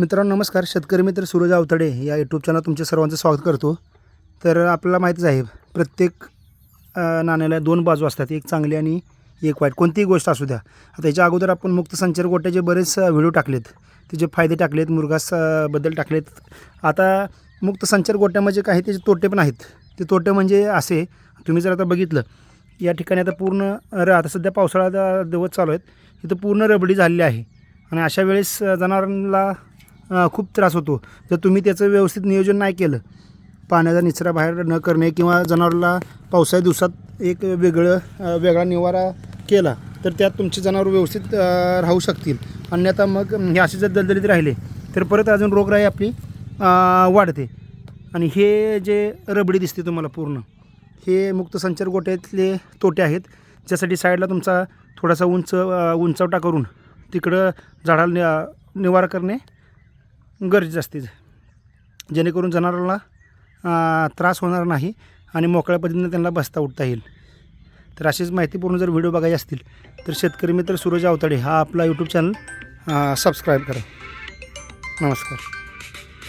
मित्रांनो नमस्कार. शेतकरी मित्र सूरज आवतडे या यूट्यूब चॅनल तुमच्या सर्वांचं स्वागत करतो. तर आपल्याला माहितीच आहे प्रत्येक नाण्याला दोन बाजू असतात. एक चांगली आणि एक वाईट. कोणतीही गोष्ट असू द्या. आता याच्या अगोदर आपण मुक्त संचार गोट्याचे बरेच व्हिडिओ टाकलेत. त्याचे फायदे टाकलेत मुरघासबद्दल टाकलेत. आता मुक्त संचार गोट्यामध्ये म्हणजे काही त्याचे तोटे पण आहेत. ते तोटे म्हणजे असे तुम्ही जर आता बघितलं या ठिकाणी आता पूर्ण र आता सध्या पावसाळा दिवस चालू आहेत. इथं पूर्ण रबडी झालेली आहे. आणि अशा वेळेस जनावरांना खूप त्रास होतो. जर तुम्ही त्याचं व्यवस्थित नियोजन नाही केलं पाण्याचा निचरा बाहेर न करणे किंवा जनावराला पावसाळ्या दिवसात एक वेगळं वेगळा निवारा केला तर त्यात तुमचे जनावर व्यवस्थित राहू शकतील. अन्यथा मग हे असे जर दलदलीत राहिले तर परत अजून रोगराई आपली वाढते. आणि हे जे रबडी दिसते तुम्हाला पूर्ण हे मुक्त संचार गोट्यातले तोटे आहेत. ज्यासाठी साईडला तुमचा थोडासा उंच उंचवटा करून तिकडं झाडाला नि निवारा करणे गरजेचं असते. जेणेकरून जनावरांना त्रास होणार नाही आणि मोकळ्या पद्धतीने त्यांना बसता उठता येईल. तर अशीच माहितीपूर्ण जर व्हिडिओ बघायचे असतील तर शेतकरी मित्र सूरज आवताडे हा आपला यूट्यूब चॅनल सबस्क्राईब करा. नमस्कार.